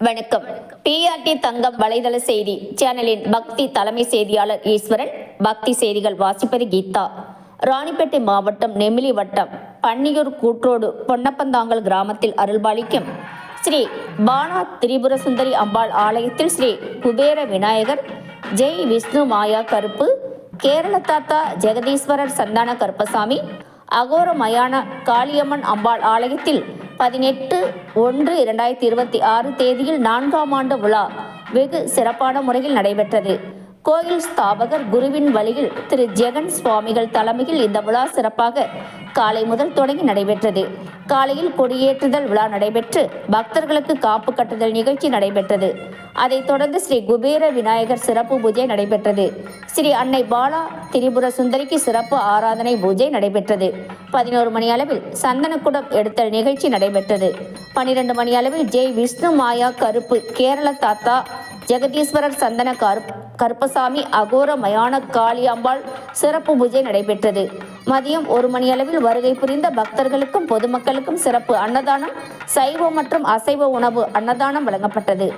வணக்கம். டிஆர்டி தங்கம் வலைதள செய்தி சேனலின் பக்தி தலைமை செய்தியாளர் ஈஸ்வரன் பக்தி செய்திகள் வாசிப்பது கீதா. ராணிப்பேட்டை மாவட்டம் நெமிலி வட்டம் பன்னியூர் கூற்றோடு பொன்னப்பந்தாங்கல் கிராமத்தில் அருள்பாலிக்கும் ஸ்ரீ பானா திரிபுர சுந்தரி அம்பாள் ஆலயத்தில் ஸ்ரீ குபேர விநாயகர் ஜெய் விஷ்ணு மாயா கருப்பு கேரள தாத்தா ஜெகதீஸ்வரர் சந்தான கருப்பசாமி அகோர மயான காளியம்மன் அம்பாள் ஆலயத்தில் பதினெட்டு ஒன்று இரண்டாயிரத்தி இருபத்தி ஆறு தேதியில் நான்காம் ஆண்டு விழா வெகு சிறப்பான முறையில் நடைபெற்றது. கோயில் ஸ்தாபகர் குருவின் வழியில் திரு. ஜெகன் சுவாமிகள் தலைமையில் இந்த விழா சிறப்பாக காலை முதல் தொடங்கி நடைபெற்றது. காலையில் கொடியேற்றுதல் விழா நடைபெற்று பக்தர்களுக்கு காப்பு கட்டுதல் நிகழ்ச்சி நடைபெற்றது. அதைத் தொடர்ந்து ஸ்ரீ குபேர விநாயகர் சிறப்பு பூஜை நடைபெற்றது. ஸ்ரீ அன்னை பாலா திரிபுர சுந்தரிக்கு சிறப்பு ஆராதனை பூஜை நடைபெற்றது. பதினோரு மணி அளவில் சந்தனக்குடம் எடுத்தல் நிகழ்ச்சி நடைபெற்றது. பன்னிரண்டு மணி அளவில் ஜெய் விஷ்ணு மாயா கருப்பு கேரள தாத்தா ஜெகதீஸ்வரர் சந்தன கருப் கருப்பசாமி அகோர மயான காளியம்பாள் சிறப்பு பூஜை நடைபெற்றது. மதியம் ஒரு மணி அளவில் வருகை புரிந்த பக்தர்களுக்கும் பொதுமக்களுக்கும் சிறப்பு அன்னதானம் சைவ மற்றும் அசைவ உணவு அன்னதானம் வழங்கப்பட்டது.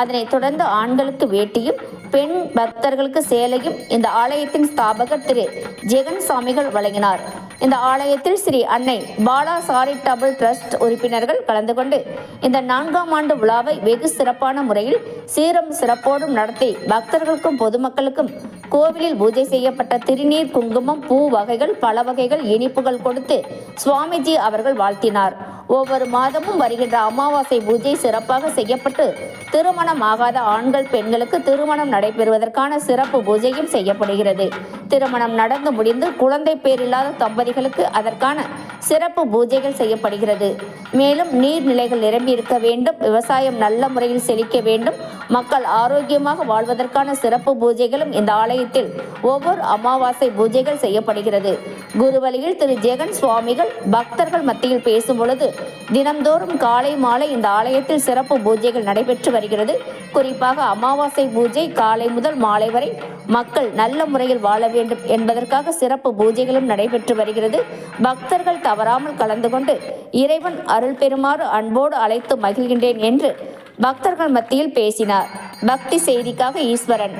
அதனைத் தொடர்ந்து ஆண்களுக்கு வேட்டியும் பெண் பக்தர்களுக்கு சேலையும் இந்த ஆலயத்தின் ஸ்தாபகர் திரு. ஜெகன் சாமிகள் வழங்கினார். இந்த ஆலயத்தில் ஸ்ரீ அன்னை பாலா சாரிட்டபிள் ட்ரஸ்ட் உறுப்பினர்கள் கலந்து கொண்டு இந்த நான்காம் ஆண்டு விழாவை வெகு சிறப்பான முறையில் சீரம் சிறப்போடும் நடத்தி பக்தர்களுக்கும் பொதுமக்களுக்கும் கோவிலில் பூஜை செய்யப்பட்ட திருநீர் குங்குமம் பூ வகைகள் பல வகைகள் இனிப்புகள் கொடுத்து சுவாமிஜி அவர்கள் வாழ்த்தினார். ஒவ்வொரு மாதமும் வருகின்ற அமாவாசை பூஜை சிறப்பாக செய்யப்பட்டு திருமணம் ஆகாத ஆண்கள் பெண்களுக்கு திருமணம் நடைபெறுவதற்கான சிறப்பு பூஜையும் செய்யப்படுகிறது. திருமணம் நடந்து முடிந்து குழந்தை பேரில்லாத தம்பதிகளுக்கு அதற்கான சிறப்பு பூஜைகள் செய்யப்படுகிறது. மேலும் நீர்நிலைகள் நிரம்பி இருக்க வேண்டும். விவசாயம் நல்ல முறையில் செழிக்க வேண்டும். மக்கள் ஆரோக்கியமாக வாழ்வதற்கான சிறப்பு பூஜைகளும் இந்த ஆலயத்தில் ஒவ்வொரு அமாவாசை பூஜைகள் செய்யப்படுகிறது. குருவழியில் திரு ஜெகன் சுவாமிகள் பக்தர்கள் மத்தியில் பேசும் பொழுது தினம்தோறும் காலை மாலை இந்த ஆலயத்தில் சிறப்பு பூஜைகள் நடைபெற்று வருகிறது. குறிப்பாக அமாவாசை பூஜை காலை முதல் மாலை வரை மக்கள் நல்ல முறையில் வாழ வேண்டும் என்பதற்காக சிறப்பு பூஜைகளும் நடைபெற்று வருகிறது. பக்தர்கள் தவறாமல் கலந்து கொண்டு இறைவன் அருள் பெறுமாறு அன்போடு அழைத்து மகிழ்கின்றேன் என்று பக்தர்கள் மத்தியில் பேசினார். பக்தி செய்திக்காக ஈஸ்வரன்.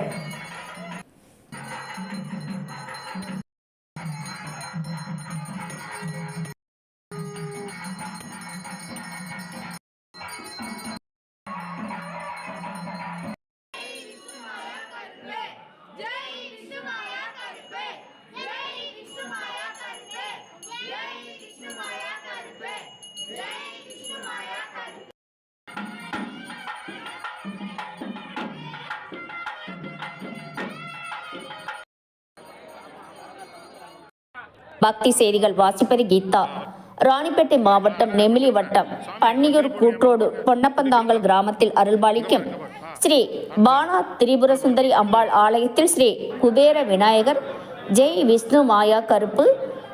பக்தி செய்திகள் வாசிப்பது கீதா. ராணிப்பேட்டை மாவட்டம் நெமிலி வட்டம் பன்னியூர் கூற்றோடு பொன்னப்பந்தாங்கல் கிராமத்தில் அருள்பாலிக்கும் ஸ்ரீ பானா திரிபுர சுந்தரி அம்பாள் ஆலயத்தில் ஸ்ரீ குபேர விநாயகர் ஜெய் விஷ்ணு மாயா கருப்பு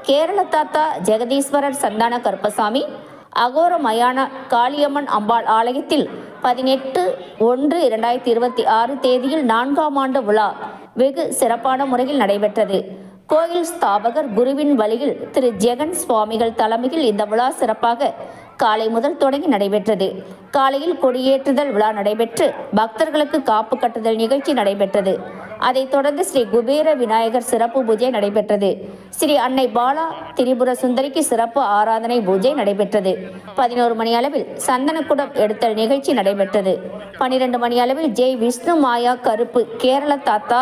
கேரள தாத்தா ஜெகதீஸ்வரர் சந்தான கருப்பசாமி அகோர மயான காளியம்மன் அம்பாள் ஆலயத்தில் பதினெட்டு ஒன்று இரண்டாயிரத்தி இருபத்தி ஆறு தேதியில் நான்காம் ஆண்டு விழா வெகு சிறப்பான முறையில் நடைபெற்றது. கோயில் ஸ்தாபகர் குருவின் வழியில் திரு ஜெகன் சுவாமிகள் தலைமையில் இந்த விழா சிறப்பாக காலை முதல் தொடங்கி நடைபெற்றது. காலையில் கொடியேற்றுதல் விழா நடைபெற்று பக்தர்களுக்கு காப்பு கட்டுதல் நிகழ்ச்சி நடைபெற்றது. அதைத் தொடர்ந்து ஸ்ரீ குபேர விநாயகர் சிறப்பு பூஜை நடைபெற்றது. ஸ்ரீ அன்னை பாலா திரிபுர சுந்தரிக்கு சிறப்பு ஆராதனை பூஜை நடைபெற்றது. பதினோரு மணி அளவில் சந்தனக்குடம் எடுத்தல் நிகழ்ச்சி நடைபெற்றது. பனிரெண்டு மணி அளவில் ஜெய் விஷ்ணு மாயா கருப்பு கேரள தாத்தா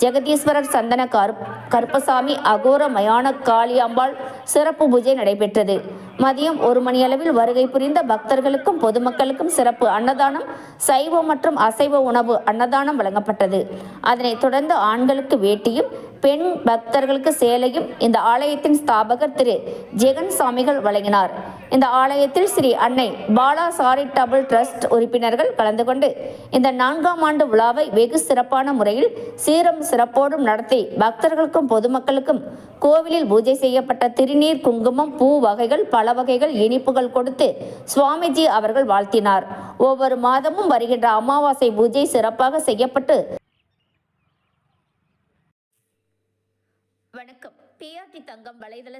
ஜெகதீஸ்வரர் சந்தன கருப் கருப்பசாமி அகோர மயான காளியம்பாள் சிறப்பு பூஜை நடைபெற்றது. மதியம் ஒரு மணி அளவில் வருகை புரிந்த பக்தர்களுக்கும் பொதுமக்களுக்கும் சிறப்பு அன்னதானம் சைவ மற்றும் அசைவ உணவு அன்னதானம் வழங்கப்பட்டது. அதனைத் தொடர்ந்து ஆண்களுக்கு வேட்டியும் பெண் பக்தர்களுக்கு சேலையும் இந்த ஆலயத்தின் ஸ்தாபகர் திரு. ஜெகன் சாமிகள் வழங்கினார். இந்த ஆலயத்தில் ஸ்ரீ அன்னை பாலா சாரிட்டபிள் ட்ரஸ்ட் உறுப்பினர்கள் கலந்து கொண்டு இந்த நான்காம் ஆண்டு விழாவை வெகு சிறப்பான முறையில் சீரம் சிறப்போடும் நடத்தி பக்தர்களுக்கும் பொதுமக்களுக்கும் கோவிலில் பூஜை செய்யப்பட்ட திருநீர் குங்குமம் பூ வகைகள் பல வகைகள் இனிப்புகள் கொடுத்து சுவாமிஜி அவர்கள் வாழ்த்தினார். ஒவ்வொரு மாதமும் வருகின்ற அமாவாசை பூஜை சிறப்பாக செய்யப்பட்டு வணக்கம். பிஆர்டி தங்கம் வலைதள